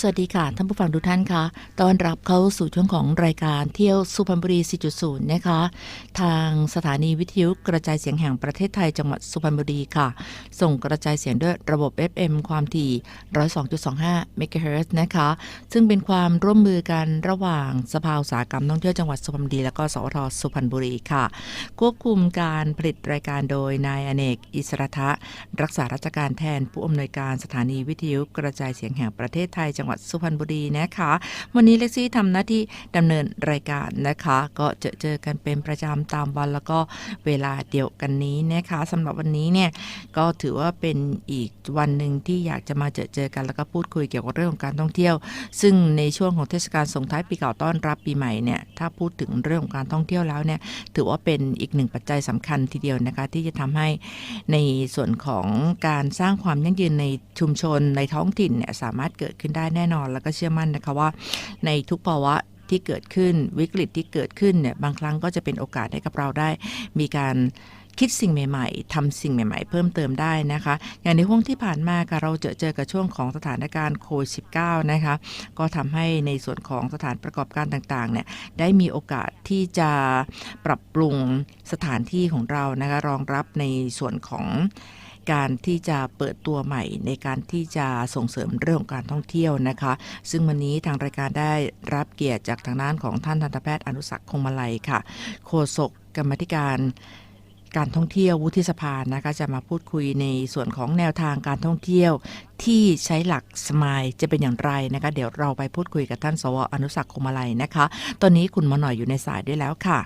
สวัสดีค่ะท่านผู้ฟังทุกท่านคะต้อนรับเข้าสู่ช่วงของรายการเที่ยวสุพรรณบุรี 4.0 นะคะ ทางสถานีวิทยุกระจายเสียงแห่งประเทศไทยจังหวัดสุพรรณบุรีค่ะ ส่งกระจายเสียงด้วยระบบ FM ความถี่ 102.25 MHz นะคะ ซึ่งเป็นความร่วมมือกันระหว่างสภาอุตสาหกรรมท่องเที่ยวจังหวัดสุพรรณบุรีและก็สวทสุพรรณบุรีค่ะ ควบคุมการผลิตรายการโดยนายอเนก อิสระทะรักษาราชการแทนผู้อำนวยการสถานีวิทยุกระจายเสียงแห่งประเทศไทยจังหวัดสุพรรณบุรีนะคะ วันนี้เล็กซี่ทำหน้าที่ดำเนินรายการนะคะ ก็เจอเจอกันเป็นประจำตามวันแล้วก็เวลาเดียวกันนี้นะคะสำหรับวันนี้เนี่ยก็ถือว่าเป็นอีกวันหนึ่งที่อยากจะมาเจอเจอกันแล้วก็พูดคุยเกี่ยวกับเรื่องของการท่องเที่ยว ซึ่งในช่วงของเทศกาลส่งท้ายปีเก่าต้อนรับปีใหม่เนี่ยถ้าพูดถึงเรื่องของการท่องเที่ยวแล้วเนี่ยถือว่าเป็นอีกหนึ่งปัจจัยสำคัญทีเดียวนะคะที่จะทำให้ในส่วนของการสร้างความยั่งยืนในชุมชนในท้องถิ่นเนี่ยสามารถเกิดขึ้นได้แน่นอนแล้วก็เชื่อมั่นนะคะว่า ในทุกภาวะที่เกิดขึ้นวิกฤตที่เกิดขึ้นเนี่ยบางครั้งก็จะเป็นโอกาสให้กับเราได้ มีการคิดสิ่งใหม่ ๆทำสิ่งใหม่ ๆ เพิ่มเติมได้นะคะ อย่างในห้วงที่ผ่านมาค่ะเราเจอเจอกับช่วงของสถานการณ์โควิด -19 นะคะ ก็ทำให้ในส่วนของสถานประกอบการต่างๆ เนี่ยได้มีโอกาสที่จะปรับปรุงสถานที่ของเรานะคะรองรับในส่วนของ การที่จะเปิดตัวใหม่ในการที่จะส่งเสริมเรื่องของการท่องเที่ยวนะคะ ซึ่งวันนี้ทางรายการได้รับเกียรติจากทางด้านของท่านทันตแพทย์อนุสักคงมาลัยค่ะ โฆษกกรรมธิการการท่องเที่ยววุฒิสภานะคะจะมาพูดคุยในส่วนของแนวทางการท่องเที่ยว ที่ใช้หลักสมายจะเป็นอย่างไรนะคะ เดี๋ยวเราไปพูดคุยกับท่านสวอนุสักคงมาลัยนะคะ ตอนนี้คุณหมอหน่อยอยู่ในสายด้วยแล้วค่ะ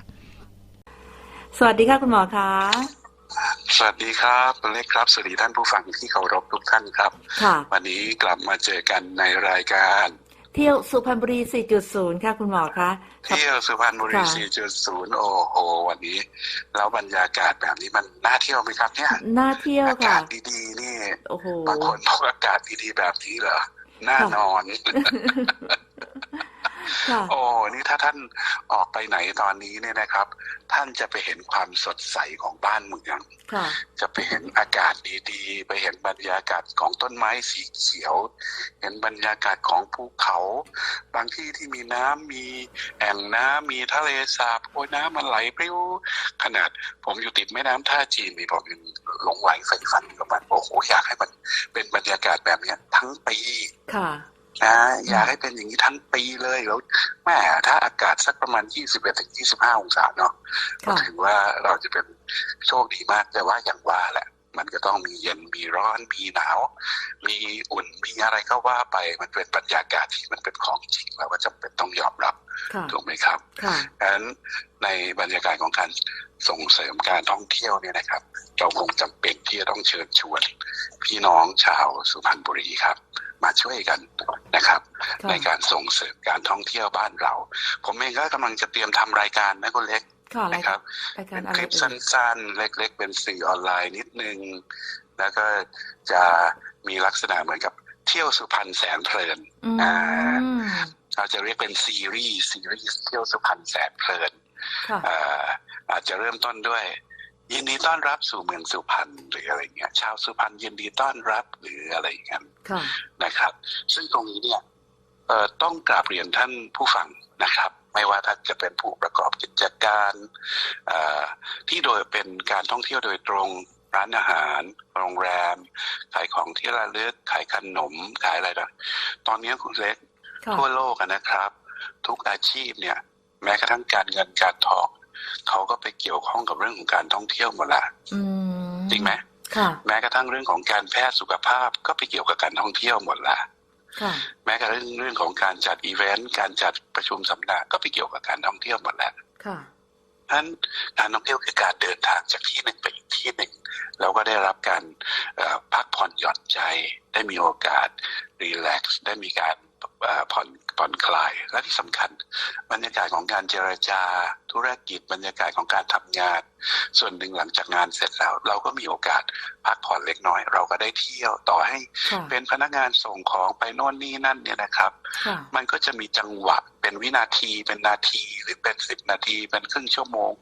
สวัสดีค่ะคุณหมอคะ สวัสดีครับคุณเล็กครับ สวัสดีท่านผู้ฟังที่เคารพทุกท่านครับ ค่ะ วันนี้กลับมาเจอกันในรายการ เที่ยวสุพรรณบุรี 4.0 ค่ะคุณหมอคะครับเที่ยวสุพรรณบุรี ค่ะ 4.0 โอ้โห วันนี้ แล้วบรรยากาศแบบนี้มันน่าเที่ยวไหมครับเนี่ย น่าเที่ยวอาค่ะ กาศดีๆนี่ โอ้โห บางคนบอกอากาศดีๆแบบนี้เหรอ น่านอนค่ะ โอ้นี่ถ้าท่านออกไปไหนตอนนี้เนี่ยนะครับ ท่านจะไปเห็นความสดใสของบ้านเมืองค่ะจะไปเห็นอากาศดีๆ ไปเห็นบรรยากาศของต้นไม้สีเขียว เห็นบรรยากาศของภูเขา บางที่ที่มีน้ำมีแอ่งน้ำมีทะเลสาบโอ้ยน้ำมันไหลปริ้วขนาดผมอยู่ติดแม่น้ำท่าจีนนี่ผมยังหลงไหลใฝ่ฝันกับมันโอ้โหอยากให้มันเป็นบรรยากาศแบบเนี้ยทั้งปีค่ะ นะอยากให้เป็นอย่างนี้ทั้งปีเลยแล้วแม่ถ้าอากาศสักประมาณ 21ถึง25 องศาเนาะก็ค่ะถือว่าเราจะเป็นโชคดีมากแต่ว่าอย่างว่าแหละ มันก็ต้องมีเย็นมีร้อนมีหนาว มีอุ่นมีอะไรก็ว่าไปมันเป็นบรรยากาศที่มันเป็นของจริงเราก็จำเป็นต้องยอมรับค่ะถูกไหมครับค่ะดังนั้นในบรรยากาศของการส่งเสริมการท่องเที่ยวเนี่ยนะครับ เราคงจำเป็นที่จะต้องเชิญชวน พี่น้องชาวสุพรรณบุรีครับ มาช่วยกันนะครับค่ะในการส่งเสริมการท่องเที่ยวบ้านเรา ผมเองก็กำลังจะเตรียมทำรายการนะคุณเล็กค่ะรายนะครับรายกาเป็รนอะคไรลิปเอ่สัย้นๆ เล็ก ๆ เป็นสื่อออนไลน์นิดนึง แล้วก็จะมีลักษณะเหมือนกับเที่ยวสุพรรณแสนเพลินอืมอ่าเราจะเรียกเป็นซีรีส์ซีรีส์เที่ยวสุพรรณแสนเพลินค่ะอ่าอาจจะเริ่มต้นด้วย ยินดีต้อนรับสู่เมืองสุพรรณหรืออะไรเงี้ยชาวสุพรรณยินดีต้อนรับหรืออะไรอย่างเงี้ยค่ะนะครับ ซึ่งตรงนี้เนี่ยเอ่อต้องกราบเรียนท่านผู้ฟังนะครับ ไม่ว่าท่านจะเป็นผู้ประกอบกิจการเอ่อที่โดยเป็นการท่องเที่ยวโดยตรงร้านอาหาร โรงแรม ขายของที่ระลึกขายขนมขายอะไรต่างตอนนี้คุณเล็กค่ะทั่วโลกอะนะครับ ทุกอาชีพเนี่ย แม้กระทั่งการเงินการทอง เขาก็ไปเกี่ยวข้องกับเรื่องของการท่องเที่ยวหมดละอืมจริงไหมค่ะแม้กระทั่งเรื่องของการแพทย์สุขภาพก็ไปเกี่ยวกับการท่องเที่ยวหมดละค่ะแม้กระทั่งเรื่องของการจัดอีเวนต์การจัดประชุมสัมมนาก็ไปเกี่ยวกับการท่องเที่ยวหมดแล้วค่ะฉะนั้นการท่องเที่ยวคือการเดินทางจากที่หนึ่งไปอีกที่หนึ่งแล้วก็ได้รับการเอ่อพักผ่อนหย่อนใจ ได้มีโอกาสรีแลกซ์ได้มีการเอ่อ ผ่อนผ่อนคลาย และที่สำคัญ บรรยากาศของการเจรจาธุรกิจบรรยากาศของการทำงาน ส่วนหนึ่งหลังจากงานเสร็จแล้ว เราก็มีโอกาสพักผ่อนเล็กน้อย เราก็ได้เที่ยวต่อให้ค่ะเป็นพนักงานส่งของไปโน่นนี่นั่นเนี่ยนะครับค่ะมันก็จะมีจังหวะเป็นวินาทีเป็นนาทีหรือเป็นสิบนาทีเป็นครึ่งชั่วโมง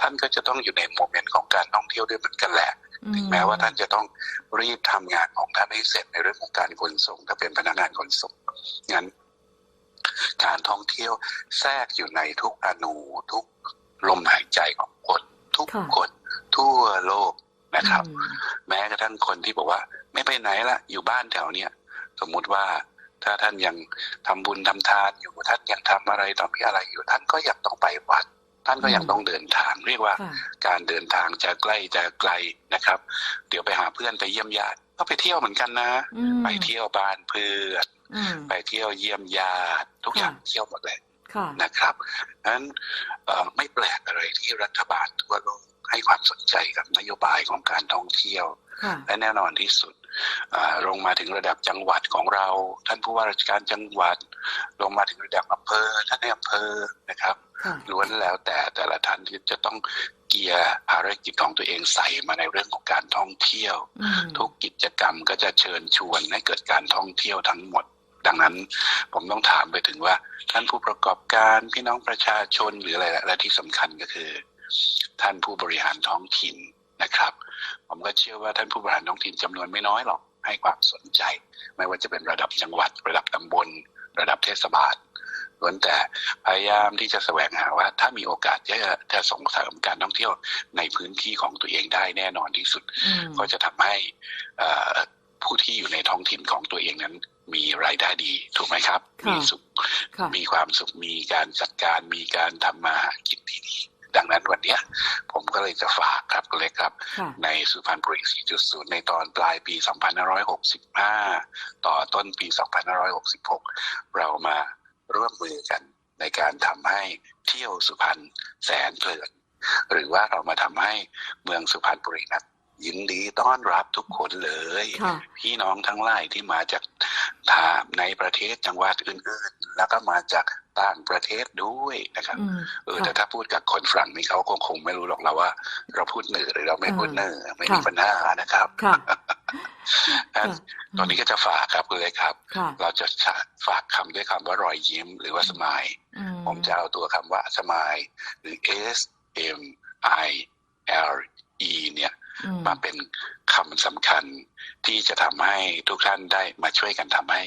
ท่านก็จะต้องอยู่ในโมเมนต์ของการท่องเที่ยวด้วยเหมือนกันแหละถึงแม้ว่าท่านจะต้องรีบทำงานของท่านให้เสร็จในเรื่องของการขนส่งถ้าเป็นพนักงานขนส่ง งั้น การท่องเที่ยวแทรกอยู่ในทุกอนูทุกลมหายใจของคนทุกค่ะคนทั่วโลกนะครับอืมแม้กระทั่งคนที่บอกว่า ไม่ไปไหนละอยู่บ้านแถวเนี้ยสมมุติว่าถ้าท่านยังทำบุญทำทานอยู่ท่านยังทำอะไรต่อมีอะไรอยู่ ท่านก็ยังต้องไปวัด ท่านก็ยังต้องเดินทาง เรียกว่าค่ะการเดินทางจะใกล้จะไกลนะครับ เดี๋ยวไปหาเพื่อนไปเยี่ยมญาติก็ไปเที่ยวเหมือนกันนะอืมไปเที่ยวบ้านเพื่อนอืม ไปเที่ยวเยี่ยมญาติทุกอย่างค่ะเที่ยวหมดเลยค่ะนะครับนั้นเอ่อไม่แปลกอะไรที่รัฐบาลทั่วโลกให้ความสนใจกับนโยบายของการท่องเที่ยวค่ะและแน่นอนที่สุดอ่าลงมาถึงระดับจังหวัดของเรา ท่านผู้ว่าราชการจังหวัด ลงมาถึงระดับอำเภอท่านในอำเภอนะครับค่ะล้วนแล้วแต่แต่ละท่านที่จะต้องเกียร์ภารกิจของตัวเองใส่มาในเรื่องของการท่องเที่ยวอืมทุกกิจกรรมก็จะเชิญชวนให้เกิดการท่องเที่ยวทั้งหมด ดังนั้นผมต้องถามไปถึงว่าท่านผู้ประกอบการพี่น้องประชาชนหรืออะไรและที่สำคัญก็คือ ท่านผู้บริหารท้องถิ่นนะครับ ผมก็เชื่อว่าท่านผู้บริหารท้องถิ่นจำนวนไม่น้อยหรอกให้ความสนใจ ไม่ว่าจะเป็นระดับจังหวัด ระดับตำบล ระดับเทศบาลล้วนแต่พยายามที่จะแสวงหาว่า ถ้ามีโอกาสจะจะส่งเสริมการท่องเที่ยวในพื้นที่ของตัวเองได้แน่นอนที่สุดอืมก็จะทำให้เอ่อผู้ที่อยู่ในท้องถิ่นของตัวเองนั้น มีรายได้ดีถูกไหมครับค่ะมีสุขค่ะมีความสุขมีการจัดการมีการทำมาหากินที่ดีดังนั้นวันเนี้ยผมก็เลยจะฝากครับคุณเล็กครับค่ะในสุพรรณบุรี 4.0 ในตอนปลายปี 2565 ต่อต้นปี 2566 เรามาร่วมมือกันในการทำให้เที่ยวสุพรรณแสนเพลินหรือว่าเรามาทำให้เมืองสุพรรณบุรีนั้น ยินดีต้อนรับทุกคนเลยค่ะพี่น้องทั้งหลายที่มาจากทางในประเทศจังหวัดอื่น ๆ แล้วก็มาจากต่างประเทศด้วยนะครับอืมเออค่ะแต่ถ้าพูดกับคนฝรั่งนี่เขาคงคงไม่รู้หรอกเราว่า เราพูดเหนือหรือเราไม่พูดเหนือไม่มีค่ะปัญหานะครับค่ะงั้ค่ะนตอนนี้ก็จะฝากครับคุณเลยครับค่ะเราจะฝากคำด้วยคำว่ารอยยิ้มหรือว่าสมายอืผมจะเอาตัวคำว่าสมายหรือ S M I L E เนี่ยอื มมาเป็นคำสำคัญที่จะทำให้ทุกท่านได้มาช่วยกันทำให้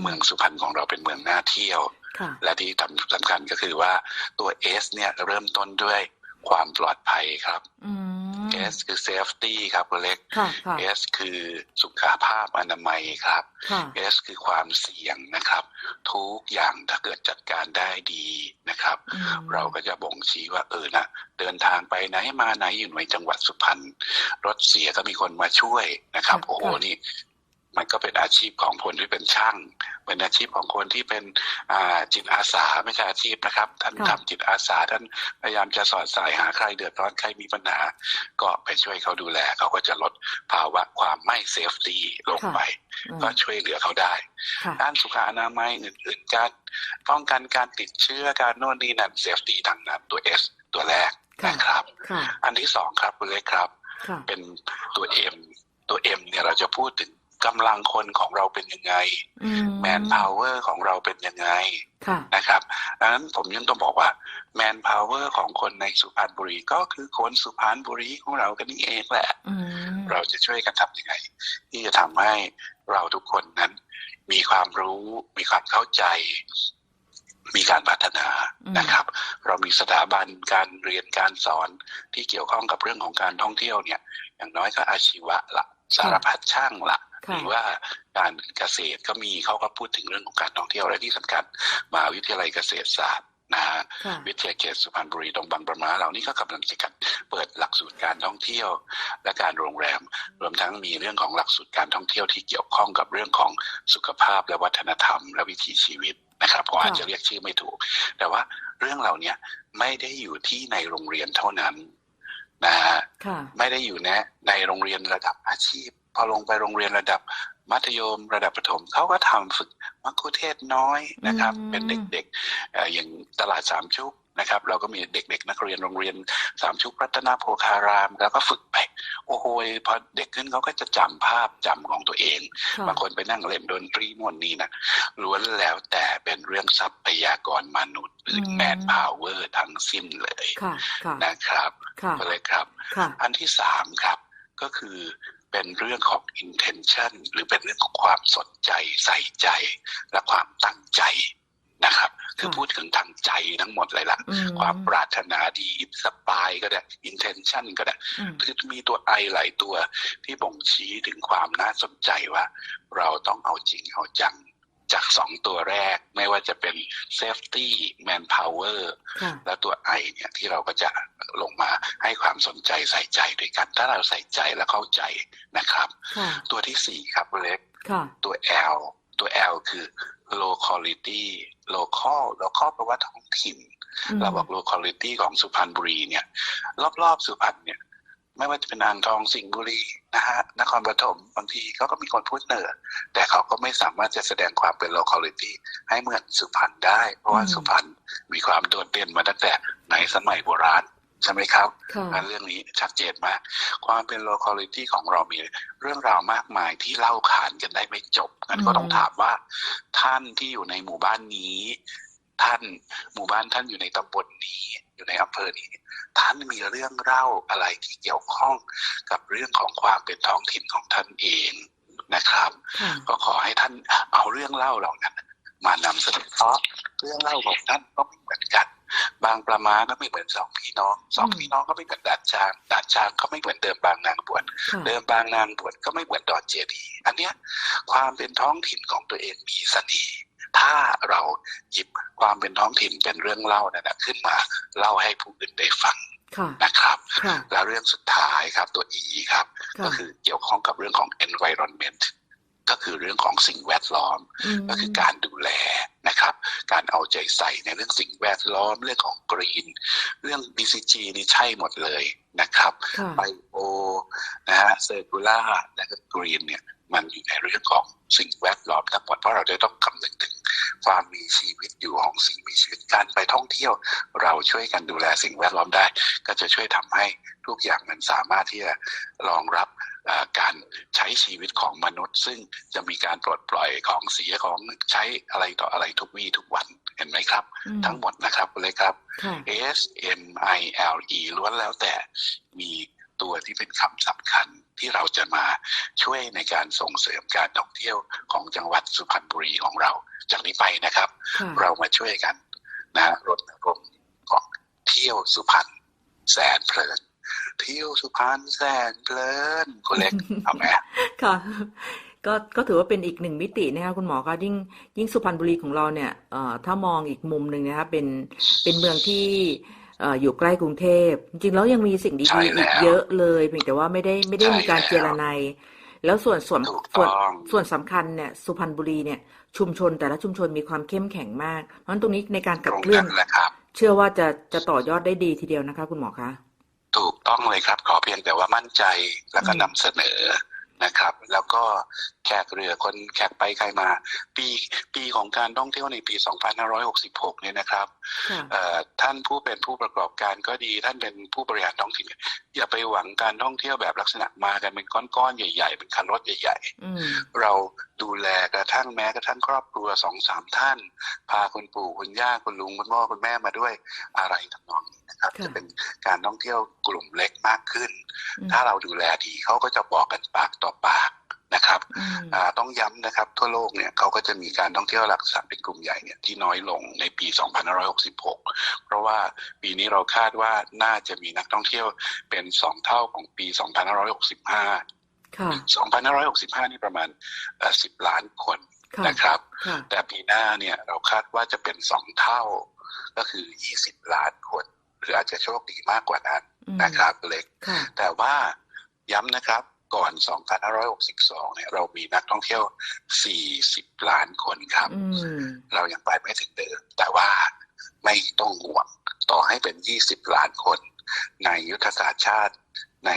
เมืองสุพรรณของเราเป็นเมืองน่าเที่ยวค่ะและที่สำคัญก็คือว่าตัว S เนี่ยเริ่มต้นด้วย ความปลอดภัยครับอืม S คือ safety ครับคุณเล็กค่ะค่ะ S คือสุขภาพอนามัยครับค่ะ S คือความเสี่ยงนะครับ ทุกอย่างถ้าเกิดจัดการได้ดีนะครับอืมเราก็จะบ่งชี้ว่าเออนะเดินทางไปไหนมาไหนอยู่ในจังหวัดสุพรรณรถเสียก็มีคนมาช่วยนะครับ โอ้โหนี่ มันก็เป็นอาชีพของคนที่เป็นช่าง เป็นอาชีพของคนที่เป็นอ่าจิตอาสาไม่ใช่อาชีพนะครับ ท่านทำจิตอาสาท่านพยายามจะสอดสายหาใครเดือดร้อนใครมีปัญหา ก็ไปช่วยเขาดูแลเขาก็จะลดภาวะความไม่เซฟตี้ลงไปอืมก็ช่วยเหลือเขาได้ค่ะด้านสุขอนามัยอื่นๆการป้องกันการติดเชื้อการโน่นนี่นั่นเซฟตี้ทางนั้นตัว S ตัวแรกค่ะนะครับค่ะอันที่สองครับคุณเล็กครับค่ะเป็นตัว M ตัว M เนี่ยเราจะพูดถึง กำลังคนของเราเป็นยังไงอืมแมนพาวเวอร์ของเราเป็นยังไงค่ะนะครับดังนั้นผมยังต้องบอกว่าแมนพาวเวอร์ของคนในสุพรรณบุรีก็คือคนสุพรรณบุรีของเรากันนี่เองแหละอืมเราจะช่วยกันทำยังไง ที่จะทำให้เราทุกคนนั้น มีความรู้มีความเข้าใจมีการพัฒนาอืมนะครับ เรามีสถาบันการเรียนการสอนที่เกี่ยวข้องกับเรื่องของการท่องเที่ยวเนี่ย อย่างน้อยก็อาชีวะละสารพัดช่างละ หค่ะรือว่าการเกษตรก็มีเขาก็พูดถึงเรื่องของการท่องเที่ยวและที่สำคัญมหาวิทยาลัยเกษตรศาสตร์นะฮะค่ะวิทยาเขตสุพรรณบุรีตรงบางประมาเรานี่ก็กำลังจะกันเปิดหลักสูตรการท่องเที่ยว และการโรงแรม รวมทั้งมีเรื่องของหลักสูตรการท่องเที่ยวที่เกี่ยวข้องกับเรื่องของสุขภาพและวัฒนธรรม และวิถีชีวิตนะครับผมอาจจะเรียกชื่อไม่ถูก แต่ว่าเรื่องเหล่าเนี้ยไม่ได้อยู่ที่ในโรงเรียนเท่านั้นนะฮะค่ะไม่ได้อยู่แนะในโรงเรียนระดับอาชีพ พอลงไปโรงเรียนระดับมัธยมระดับประถมเขาก็ทำฝึกมัคคุเทศก์น้อยนะครับอืมเป็นเด็กๆเอ่ออย่างตลาดสามชุกนะครับ เราก็มีเด็กๆ นักเรียนโรงเรียนสามชุกรัตนโพคาราม แล้วก็ฝึกไปโอ้โหพอเด็กขึ้นเขาก็จะจำภาพจำของตัวเองค่ะบางคนไปนั่งเล่นดนตรีนวนนี่นะล้วนแล้วแต่เป็นเรื่องทรัพยากรมนุษย์หรือแมนพาวเวอร์ทั้งสิ้นเลยค่ะค่ะนะครับค่ะก็เลยครับค่ะอันที่สามครับ ก็คือ เเป็นเรื่องของ intention หรือเป็นเรื่องของความสนใจใส่ใจและความตั้งใจนะครับ คือค่ะพูดถึงทางใจทั้งหมดเลยล่ะอืมความปรารถนาดีสปายก็ได้ intention ก็ได้อืมคือมีตัวไอหลายตัวที่บ่งชี้ถึงความน่าสนใจว่า เราต้องเอาจริงเอาจัง จากสองตัวแรกไม่ว่าจะเป็น safety manpower ค่ะและตัวไอเนี่ยที่เราก็จะลงมาให้ความสนใจใส่ใจด้วยกัน ถ้าเราใส่ใจและเข้าใจนะครับค่ะตัวที่สี่ครับเล็กค่ะตัว L ตัว L คือ locality local local แปลว่าท้องถิ่นมเราบอก locality ของสุพรรณบุรีเนี่ย รอบๆสุพรรณเนี่ย ไม่ว่าจะเป็นอ่างทองสิงห์บุรีนะฮะนครปฐมบางทีเขาก็มีคนพูดเหนือ แต่เขาก็ไม่สามารถจะแสดงความเป็น locality ให้เหมือนสุพรรณได้ เพราะว่าอืมสุพรรณมีความโดดเด่นมาตั้งแต่ในสมัยโบราณใช่ไหมครับค่ะอันเรื่องนี้ชัดเจนมาก ความเป็น locality ของเรามีเรื่องราวมากมายที่เล่าขานกันได้ไม่จบงั้นก็ต้องถามว่า ท่านที่อยู่ในหมู่บ้านนี้ ท่านหมู่บ้านท่านอยู่ในตำบลนี้ อยู่ในอำเภอนี้ ท่านมีเรื่องเล่าอะไรที่เกี่ยวข้องกับเรื่องของความเป็นท้องถิ่นของท่านเองนะครับค่ะก็ขอให้ท่านเอาเรื่องเล่าเหล่านั้น มานำเสนอเพราะเรื่องเล่าของท่านก็ไม่เหมือนกัน บางประมาก็ไม่เหมือนสองพี่น้องสองอืมพี่น้องก็ไม่เหมือนดาดช้างดาดช้างก็ไม่เหมือนเดิมบางนางบวชค่ะเดิมบางนางบวชก็ไม่เหมือนดอนเจดีย์อันเนี้ยความเป็นท้องถิ่นของตัวเองมีเสน่ห์ ถ้าเราหยิบความเป็นท้องถิ่นเป็นเรื่องเล่านั่นนะขึ้นมาเล่าให้ผู้อื่นได้ฟังค่ะนะครับค่ะแล้วเรื่องสุดท้ายครับตัว E ครับค่ะก็คือเกี่ยวข้องกับเรื่องของ environment ก็คือเรื่องของสิ่งแวดล้อมมก็คือการดูแลนะครับ การเอาใจใส่ในเรื่องสิ่งแวดล้อมเรื่องของกรีน เรื่อง BCG นี่ใช่หมดเลยนะครับค่ะไบโอนะฮะเซอร์คูล่าและก็กรีนเนี่ยมันอยู่ในเรื่องของสิ่งแวดล้อมทั้งหมดเพราะเราจะต้องคำนึงถึง ความมีชีวิตอยู่ของสิ่งมีชีวิตการไปท่องเที่ยว เราช่วยกันดูแลสิ่งแวดล้อมได้ ก็จะช่วยทำให้ทุกอย่างมันสามารถที่จะรองรับเอ่อการใช้ชีวิตของมนุษย์ ซึ่งจะมีการปลดปล่อยของเสียของใช้อะไรต่ออะไรทุกวี่ทุกวันเห็นไหมครับอืมทั้งหมดนะครับเลยครับค่ะ S M I L E ล้วนแล้วแต่มีตัวที่เป็นคำสำคัญ ที่เราจะมาช่วยในการส่งเสริมการท่องเที่ยวของจังหวัดสุพรรณบุรีของเราจากนี้ไปนะครับค่ะเรามาช่วยกันนะฮะรณรงค์ของเที่ยวสุพรรณแสนเพลินเที่ยวสุพรรณแสนเพลินคุณเล็กเอาไหมค่ะก็ก็ถือว่าเป็นอีกหนึ่งมิตินะคะคุณหมอคะยิ่งยิ่งสุพรรณบุรีของเราเนี่ยเอ่อถ้ามองอีกมุมหนึ่งนะคะเป็นเป็นเมืองที่เอ่ออยู่ใกล้กรุงเทพ จริงๆแล้วยังมีสิ่งใช่ดีๆแล้วอีกเยอะเลยเพียงแต่ว่าไม่ได้ไม่ได้ใช่มีการแล้วเจรไนยแล้วส่วนส่วนถูกส่วนต้องส่วนสำคัญเนี่ยสุพรรณบุรีเนี่ยชุมชนแต่ละชุมชนมีความเข้มแข็งมาก เพราะฉะนั้นตรงนี้ในการตขับรงเคลื่อนั้นนแหละครับ เชื่อว่าจะจะต่อยอดได้ดีทีเดียวนะคะ คุณหมอคะถูกต้องเลยครับ ขอเพียงแต่ว่ามั่นใจแล้วก็อืมนำเสนอนะครับ แล้วก็ แขกเรือคนแขกไปใครมา ปีปีของการท่องเที่ยวในปี 2566 เนี่ยนะครับค่ะเอ่อท่านผู้เป็นผู้ประกอบการก็ดี ท่านเป็นผู้บริหารท้องถิ่นอย่าไปหวังการท่องเที่ยวแบบลักษณะมากันเป็นก้อนๆใหญ่ๆ เป็นคันรถใหญ่อืมๆเราดูแลกระทั่งแม้กระทั่งครอบครัวสองสามท่าน พาคุณปู่คุณย่าคุณลุงคุณพ่อคุณแม่มาด้วยอะไรทำนองนี้นะครับค่ะจะเป็นการท่องเที่ยวกลุ่มเล็กมากขึ้นอืมถ้าเราดูแลดีเขาก็จะบอกกันปากต่อปาก ต้องย้ำนะครับ ทั่วโลกเนี่ยเขาก็จะมีการท่องเที่ยวหลักทรัพย์เป็นกลุ่มใหญ่เนี่ยที่น้อยลงในปี 2566 เพราะว่าปีนี้เราคาดว่าน่าจะมีนักท่องเที่ยวเป็นสองเท่าของปี 2565ค่ะ2565 นี่ประมาณเอ่อ10 ล้านคนค่ะนะครับค่ะแต่ปีหน้าเนี่ยเราคาดว่าจะเป็นสองเท่าก็คือ 20 ล้านคน หรืออาจจะโชคดีมากกว่านั้นอืมนะครับเล็กค่ะแต่ว่าย้ำนะครับ ก่อน 2562 เนี่ยเรามีนักท่องเที่ยว 40 ล้านคนครับอืมเรายังไปไม่ถึงเดิม แต่ว่าไม่ต้องห่วง ต่อให้เป็น 20 ล้านคน ในยุทธศาสตร์ชาติใน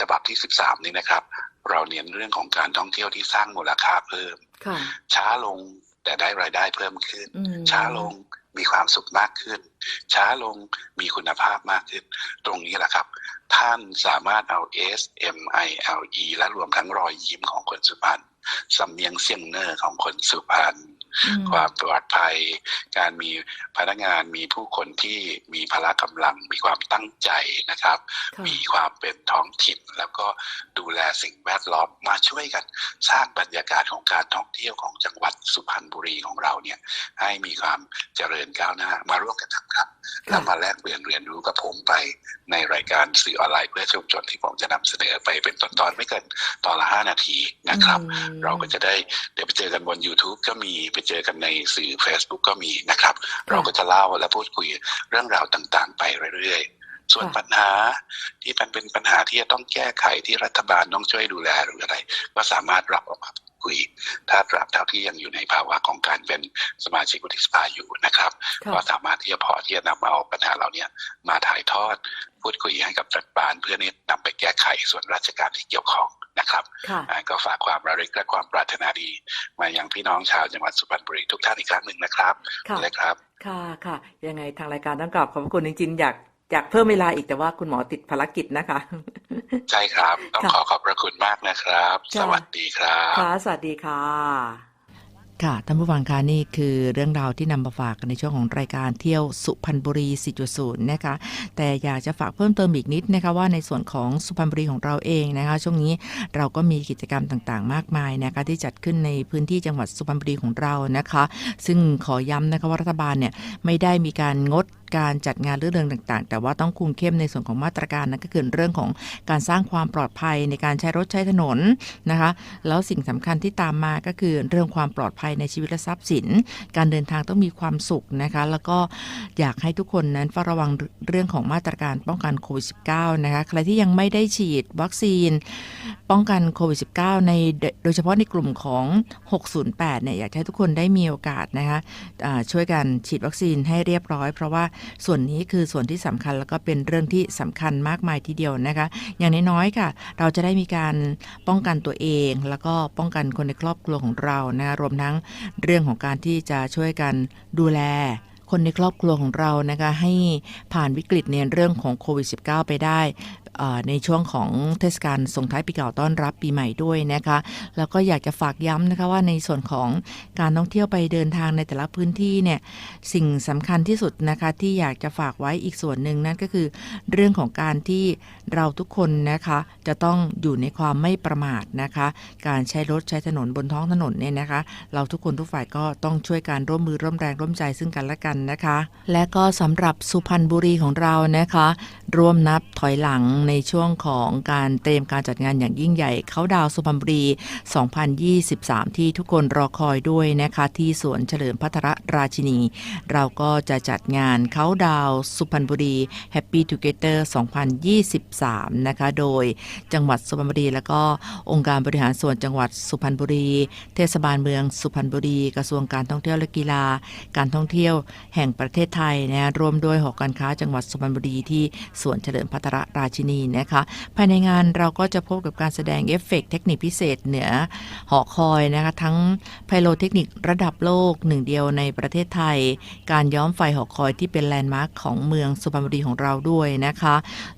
ฉบับที่ 13 นี้นะครับ เราเน้นเรื่องของการท่องเที่ยวที่สร้างมูลค่าเพิ่มค่ะช้าลงแต่ได้รายได้เพิ่มขึ้นอืมช้าลงมีความสุขมากขึ้น ช้าลงมีคุณภาพมากขึ้น ตรงนี้แหละครับ ท่านสามารถเอา S M I L E และรวมทั้งรอยยิ้มของคนสุพรรณสำเนียงเสียงเนอร์ของคนสุพรรณอืมความปลอดภัย การมีพนักงานมีผู้คนที่มีพละกำลัง มีความตั้งใจนะครับค่ะมีความเป็นท้องถิ่น แล้วก็ดูแลสิ่งแวดล้อมมาช่วยกัน สร้างบรรยากาศของการท่องเที่ยวของจังหวัดสุพรรณบุรีของเราเนี่ย ให้มีความเจริญก้าวหน้ามาร่วมกันทำครับแล้วมาแลกเปลี่ยนเรียนรู้กับผมไปในรายการสื่อออนไลน์เพื่อชุมชนที่ผมจะนำเสนอไปเป็นตอนๆไม่เกินตอนละห้านาทีนะครับอืมเราก็จะได้เดี๋ยวไปเจอกันบน YouTube ก็มีไปเจอกันในสื่อ Facebook ก็มีนะครับ เราก็จะเล่าและพูดคุยเรื่องราวต่างๆ ไปเรื่อยๆ ส่วนค่ะปัญหาที่มันเป็นปัญหาที่จะต้องแก้ไขที่รัฐบาลต้องช่วยดูแลหรืออะไร ก็สามารถรับออกมาพูด คุย ถ้าตราบเท่าที่ยังอยู่ในภาวะของการเป็นสมาชิกวุฒิสภาอยู่นะครับค่ะก็สามารถที่จะพอที่จะนำเอาปัญหาเหล่านี้มาถ่ายทอดพูดคุยให้กับรัฐบาลเพื่อนี้นำไปแก้ไขส่วนราชการที่เกี่ยวข้องนะครับค่ะอ่าก็ฝากความระลึกและความปรารถนาดี มายังพี่น้องชาวจังหวัดสุพรรณบุรีทุกท่านอีกครั้งหนึ่งนะครับค่ะเลยครับ ค่ะค่ะยังไงทางรายการต้องกราบขอบพระคุณจริงๆอยาก อยากเพิ่มเวลาอีกแต่ว่าคุณหมอติดภารกิจนะคะ ใช่ครับ ต้องค่ะขอขอบพระคุณมากนะครับจ้ะสวัสดีครับค่ะสวัสดีค่ะ ค่ะท่านผู้ฟังคะนี่คือเรื่องราวที่นำมาฝากกันในช่วงของรายการเที่ยวสุพรรณบุรี 4.0 นะคะ แต่อยากจะฝากเพิ่มเติมอีกนิดนะคะว่าในส่วนของสุพรรณบุรีของเราเองนะคะ ช่วงนี้เราก็มีกิจกรรมต่างๆ มากมายนะคะที่จัดขึ้นในพื้นที่จังหวัดสุพรรณบุรีของเรานะคะ ซึ่งขอย้ำนะคะว่ารัฐบาลเนี่ยไม่ได้มีการงด การจัดงานเรื่องต่างๆ แต่ว่าต้องคุมเข้มในส่วนของมาตรการนั่นก็คือเรื่องของการสร้างความปลอดภัยในการใช้รถใช้ถนนนะคะ แล้วสิ่งสำคัญที่ตามมาก็คือเรื่องความปลอดภัยในชีวิตและทรัพย์สิน การเดินทางต้องมีความสุขนะคะ แล้วก็อยากให้ทุกคนนั้นเฝ้าระวังเรื่องของมาตรการป้องกันโควิด -19 นะคะ ใครที่ยังไม่ได้ฉีดวัคซีน ป้องกันโควิด -19 ในโดยเฉพาะในกลุ่มของ 608 เนี่ยอยากให้ทุกคนได้มีโอกาสนะคะอ่าช่วยกันฉีดวัคซีนให้เรียบร้อย เพราะว่าส่วนนี้คือส่วนที่สำคัญแล้วก็เป็นเรื่องที่สำคัญมากมายทีเดียวนะคะ อย่างน้อยๆค่ะ เราจะได้มีการป้องกันตัวเอง แล้วก็ป้องกันคนในครอบครัวของเรานะคะรวมทั้งเรื่องของการที่จะช่วยกันดูแล คนในครอบครัวของเรานะคะให้ผ่านวิกฤตในเรื่องของโควิด -19 ไปได้ในช่วงของเทศกาลส่งท้ายปีเก่าต้อนรับปีใหม่ด้วยนะคะ แล้วก็อยากจะฝากย้ำนะคะว่าในส่วนของการท่องเที่ยวไปเดินทางในแต่ละพื้นที่เนี่ยสิ่งสำคัญที่สุดนะคะที่อยากจะฝากไว้อีกส่วนหนึ่งนั่นก็คือ เรื่องของการที่เราทุกคนนะคะจะต้องอยู่ในความไม่ประมาทนะคะ การใช้รถใช้ถนนบนท้องถนนเนี่ยนะคะ เราทุกคนทุกฝ่ายก็ต้องช่วยการร่วมมือร่วมแรงร่วมใจซึ่งกันและกันนะคะ และก็สำหรับสุพรรณบุรีของเรานะคะ ร่วมนับถอยหลังในช่วงของการเตรียมการจัดงานอย่างยิ่งใหญ่ เขาดาวสุพรรณบุรี 2023 ที่ทุกคนรอคอยด้วยนะคะ ที่สวนเฉลิมพัทรราชินี เราก็จะจัดงานเขาดาวสุพรรณบุรี Happy Together 2023 นะคะ โดยจังหวัดสุพรรณบุรี แล้วก็องค์การบริหารส่วนจังหวัดสุพรรณบุรี เทศบาลเมืองสุพรรณบุรี กระทรวงการท่องเที่ยวและกีฬา การท่องเที่ยวแห่งประเทศไทยนะรวมด้วยหอการค้าจังหวัดสุพรรณบุรีที่สวนเฉลิมพัทรราชินีนะคะภายในงานเราก็จะพบกับการแสดงเอฟเฟกต์เทคนิคพิเศษเหนือหอคอยนะคะทั้งไพโลเทคนิคระดับโลกหนึ่งเดียวในประเทศไทย การย้อมไฟหอคอยที่เป็นแลนด์มาร์คของเมืองสุพรรณบุรีของเราด้วยนะคะ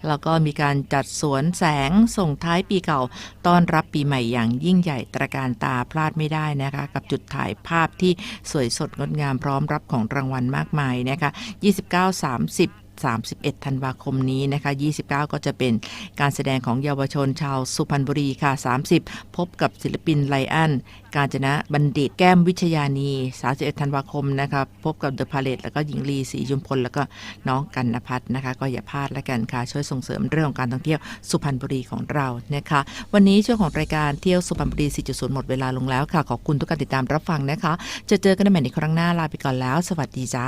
แล้วก็มีการจัดสวนแสงส่งท้ายปีเก่าต้อนรับปีใหม่อย่างยิ่งใหญ่ตระการตาพลาดไม่ได้นะคะ กับจุดถ่ายภาพที่สวยสดงดงามพร้อมรับของรางวัลมากมายนะคะ29 30 31 ธันวาคมนี้นะคะ 29 ก็จะเป็นการแสดงของเยาวชนชาวสุพรรณบุรีค่ะ 30 พบกับศิลปินไลอันการจนะบัณฑิต แก้มวิชยานี 31 ธันวาคมนะคะพบกับเดอะพาเลตแล้วก็หญิงลีศรีจุมพล แล้วก็น้องกันนพัฒน์นะคะ ก็อย่าพลาดแล้วกันค่ะ ช่วยส่งเสริมเรื่องของการท่องเที่ยวสุพรรณบุรีของเรานะคะ วันนี้ช่วงของรายการเที่ยวสุพรรณบุรี 4.0 หมดเวลาลงแล้วค่ะขอบคุณทุกการติดตามรับฟังนะคะ จะเจอกันใหม่ในครั้งหน้าลาไปก่อนแล้ว สวัสดีจ้า